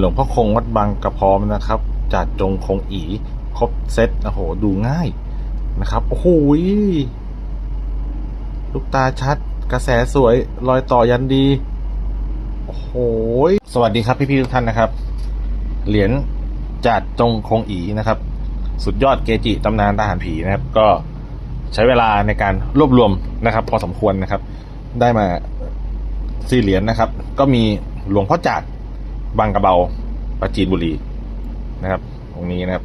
หลวงพ่อคงวัดบางกระพร้อมนะครับจัดจงคงอีครบเซตโอ้โหดูง่ายนะครับโอ้โหยลูกตาชัด กระแสสวยรอยต่อยันดี โอ้โหยสวัสดีครับพี่ๆทุกท่านนะครับ เหรียญจัดจงคงอีนะครับ สุดยอดเกจิตำนานทหารผีนะครับ ก็ใช้เวลาในการรวบรวมนะครับ พอสมควรนะครับ ได้มาสี่เหรียญนะครับ ก็มีหลวงพ่อจัด บางกระเบาปราจีนบุรีนะครับ ตรงนี้นะครับ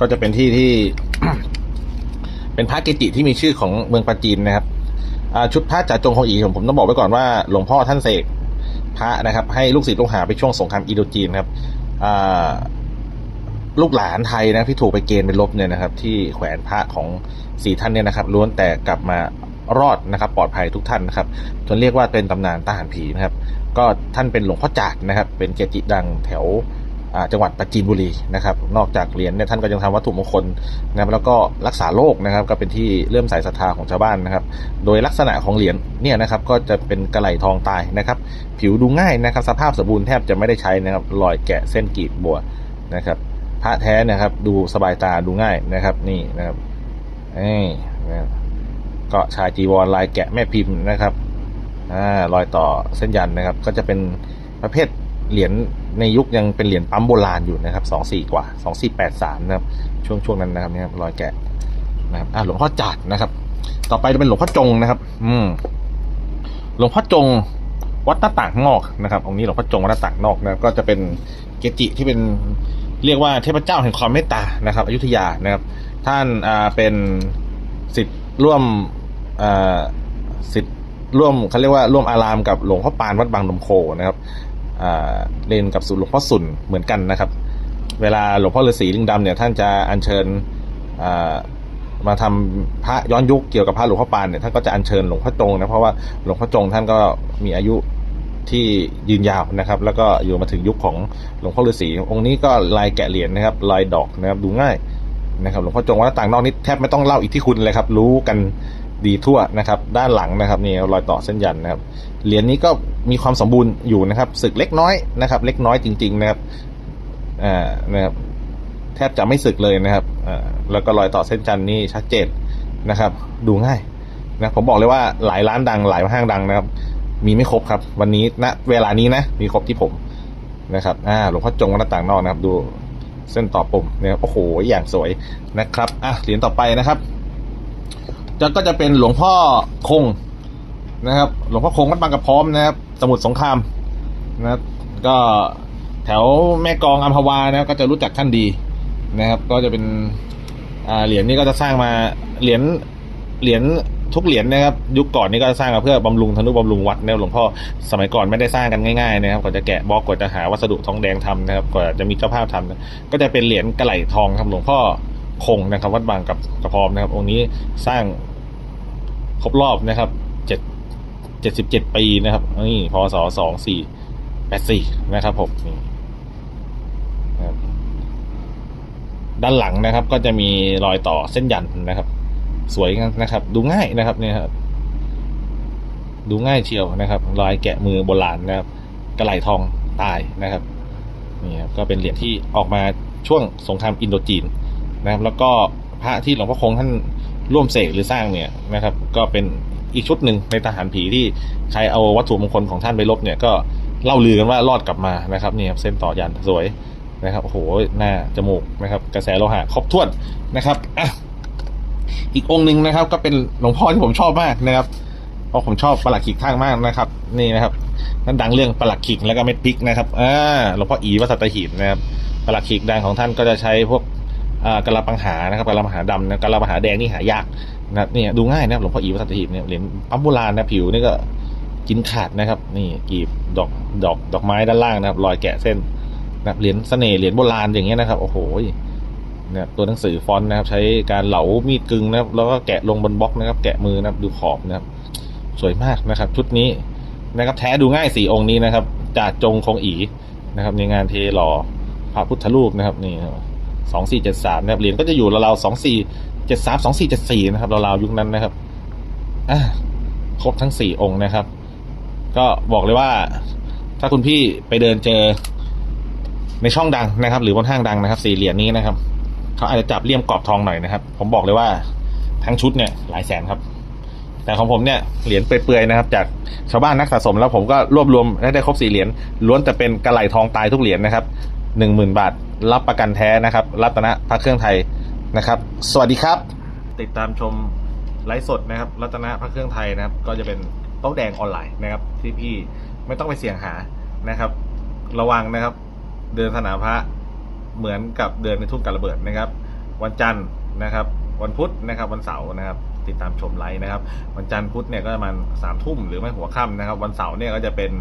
ก็จะเป็นที่ที่ เป็นพระเกจิที่มีชื่อของเมืองปราจีนนะครับชุดพระจ่าจงของอีผมผมต้องบอกไว้ก่อนว่าหลวงพ่อท่านเสกพระนะครับ ให้ลูกศิษย์ลูกหาไปช่วงสงครามอินโดจีนครับลูกหลานไทยนะที่ถูกไปเกณฑ์ไปลบเนี่ยนะครับ ที่แขวนพระของสี่ท่านเนี่ยนะครับล้วนแต่กลับมา รอดนะครับ ปลอดภัยทุกท่านนะครับจนเรียกว่าเป็นตำนานทหารผีนะครับ ก็ท่านเป็นหลวงพ่อจาดนะครับ เป็นเกจิดังแถวจังหวัดปราจีนบุรีนะครับ นอกจากเหรียญเนี่ยท่านก็ยังทำวัตถุมงคลนะครับแล้วก็รักษาโรคนะครับ ก็เป็นที่เลื่มใสศรัทธาของชาวบ้านนะครับ โดยลักษณะของเหรียญเนี่ยนะครับก็จะเป็นกระไหลทองตายนะครับ ผิวดูง่ายนะครับ สภาพสมบูรณ์แทบจะไม่ได้ใช้นะครับรอยแกะเส้นกรีดบัวนะครับพระแท้นะครับ ดูสบายตาดูง่ายนะครับ นี่นะครับนี่นะครับ ก็ชายจีวรลายแกะแม่พิมพ์นะครับอ่ารอยต่อเส้นยันนะครับ ก็จะเป็นประเภทเหรียญในยุคยังเป็นเหรียญปั๊มโบราณอยู่นะครับสองสี่กว่าสองสี่แปดสามนะครับ ช่วงช่วงนั้นนะครับเนี่ยรอยแกะนะครับอ่าหลวงพ่อจัดนะครับ ต่อไปจะเป็นหลวงพ่อจงนะครับ อืมหลวงพ่อจงวัดหน้าต่างนอกนะครับองค์นี้หลวงพ่อจงวัดหน้าต่างนอกนะครับ ก็จะเป็นเกจิที่เป็นเรียกว่าเทพเจ้าแห่งความเมตตานะครับ อยุธยานะครับ ท่านอ่าเป็นสิทธิ์ร่วม สิทธิ์ร่วมเขาเรียกว่าร่วมอารามกับหลวงพ่อปานวัดบางนมโคนะครับอ่าเรียนกับสุหลวงพ่อสุนเหมือนกันนะครับ เวลาหลวงพ่อฤาษีลิงดำเนี่ยท่านจะอัญเชิญอ่ามาทำพระย้อนยุคเกี่ยวกับพระหลวงพ่อปานเนี่ยท่านก็จะอัญเชิญหลวงพ่อจงนะเพราะว่าหลวงพ่อจงท่านก็มีอายุที่ยืนยาวนะครับ แล้วก็อยู่มาถึงยุคของหลวงพ่อฤาษีองค์นี้ก็ลายแกะเหรียญนะครับลายดอกนะครับดูง่ายนะครับหลวงพ่อจงวัดหน้าต่างนอกนี่แทบไม่ต้องเล่าอิทธิคุณเลยครับ รู้กัน ดีทั่วนะครับ ด้านหลังนะครับนี่รอยต่อเส้นยันนะครับเหรียญนี้ก็มีความสมบูรณ์อยู่นะครับสึกเล็กน้อยนะครับ เล็กน้อยจริง ๆ นะครับอ่านะครับแทบจะไม่สึกเลยนะครับอ่าแล้วก็รอยต่อเส้นจันนี่ชัดเจนนะครับ ดูง่ายนะผมบอกเลยว่าหลายร้านดังหลายห้างดังนะครับ มีไม่ครบครับ วันนี้ณเวลานี้นะ มีครบที่ผมนะครับอ่าหลวงพ่อจงวัดต่างนอกนะครับ ดูเส้นต่อปุ่มเนี่ยโอ้โหอย่างสวยนะครับอะเหรียญต่อไปนะครับ จะก็จะเป็นหลวงพ่อคงนะครับ หลวงพ่อคงวัดบางกระพร้อมนะครับ สมุทรสงครามนะครับก็แถวแม่กองอัมพวานะก็จะรู้จักท่านดีนะครับ ก็จะเป็นเหรียญนี้ก็จะสร้างมาเหรียญเหรียญทุกเหรียญนะครับ ยุคก่อนนี้ก็สร้างมาเพื่อบำรุงธนุบำรุงวัดนะหลวงพ่อสมัยก่อนไม่ได้สร้างกันง่ายๆนะครับกว่าจะแกะบล็อกกว่าจะหาวัสดุทองแดงทำนะครับกว่าจะมีเจ้าภาพทำนะก็จะเป็นเหรียญกระไหลทองครับหลวงพ่อ คงนะครับ วัดบางกับกระพร้อมนะครับ องค์นี้สร้างครบรอบนะครับเจ็ดเจ็ดสิบเจ็ดปีนะครับนี่พศสองสี่แปดสี่นะครับผมนี่ด้านหลังนะครับ ก็จะมีรอยต่อเส้นยันนะครับ สวยนะครับ ดูง่ายนะครับเนี่ยครับดูง่ายเชียวนะครับ รอยแกะมือโบราณนะครับ กระไหลทองตายนะครับนี่ครับก็เป็นเหรียญที่ออกมาช่วงสงครามอินโดจีน นะครับ แล้วก็พระที่หลวงพ่อคงท่านร่วมเสกหรือสร้างเนี่ยนะครับ ก็เป็นอีกชุดหนึ่งในทหารผีที่ใครเอาวัตถุมงคลของท่านไปลบเนี่ยก็เล่าลือกันว่ารอดกลับมานะครับนี่ครับเส้นต่อยันสวยนะครับโอ้โหหน้าจมูกนะครับ กระแสโลหะครบถ้วนนะครับอะอีกองค์หนึ่งนะครับ ก็เป็นหลวงพ่อที่ผมชอบมากนะครับเพราะผมชอบประหลัดขิกข้างมากนะครับ นี่นะครับนั่นดังเรื่องประหลัดขิกแล้วก็เม็ดพริกนะครับอ่าหลวงพ่ออีวัสตหีบนะครับประหลัดขิกดังของท่านก็จะใช้พวก กระลาปังหานะครับกระลาปังหาดำนะกระลาปังหาแดงนี่หายากนะเนี่ยดูง่ายนะหลวงพ่ออีวัดสัตหีบเนี่ยเหรียญปั๊มโบราณนะผิวนี่ก็กินขาดนะครับ นี่กีบดอกดอกดอกไม้ด้านล่างนะครับรอยแกะเส้นนะเหรียญเสน่ห์เหรียญโบราณอย่างเงี้ยนะครับ โอ้โหนะครับตัวหนังสือฟอนต์นะครับ ใช้การเหลามีดกึงนะครับ แล้วก็แกะลงบนบล็อกนะครับ แกะมือนะครับ ดูขอบนะครับ สวยมากนะครับ ชุดนี้นะครับ แท้ดูง่ายสี่องค์นี้นะครับจากจงคงอีนะครับ ในงานเทหล่อพระพุทธรูปนะครับ นี่ สองสี่เจ็ดสามนะครับเหรียญก็จะอยู่ราวๆสองสี่เจ็ดสามสองสี่เจ็ดสี่นะครับราวๆยุคนั้นนะครับอะครบทั้งสี่องค์นะครับ ก็บอกเลยว่า ถ้าคุณพี่ไปเดินเจอในช่องดังนะครับ หรือบนห้างดังนะครับ สี่เหรียญนี้นะครับเขาอาจจะจับเลี่ยมกรอบทองหน่อยนะครับ ผมบอกเลยว่าทั้งชุดเนี่ยหลายแสนครับ แต่ของผมเนี่ยเหรียญเปื่อยๆนะครับ จากชาวบ้านนักสะสมแล้วผมก็รวบรวมได้ได้ครบสี่เหรียญล้วนแต่เป็นกระไหลทองตายทุกเหรียญนะครับ หนึ่งหมื่นบาท รับประกันแท้นะครับรัตนะพระเครื่องไทยนะครับ สวัสดีครับ ติดตามชมไลฟ์สดนะครับรัตนะพระเครื่องไทยนะครับ ก็จะเป็นโต๊ะแดงออนไลน์นะครับ ที่พี่ไม่ต้องไปเสี่ยงหานะครับ ระวังนะครับ เดินสนามพระเหมือนกับเดินในทุ่งการระเบิดนะครับ วันจันทร์นะครับ วันพุธนะครับ วันเสาร์นะครับ ติดตามชมไลฟ์นะครับ วันจันทร์พุธเนี่ยก็ประมาณสามทุ่มหรือไม่หัวค่ำนะครับ วันเสาร์เนี่ยก็จะเป็น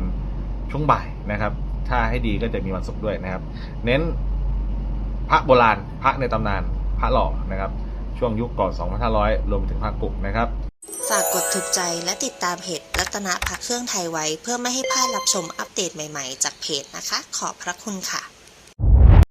ช่วงบ่ายนะครับ ถ้าให้ดีก็จะมีวันศุกร์ด้วยนะครับ เน้นพระโบราณ พระในตำนาน พระหล่อนะครับ ช่วงยุคก่อน 2500 รวมถึงพระกุกนะครับ ฝากกดถูกใจและติดตามเพจรัตนพักเครื่องไทยไว้ เพื่อไม่ให้พลาดรับชมอัปเดตใหม่ๆ จากเพจนะคะ ขอบพระคุณค่ะ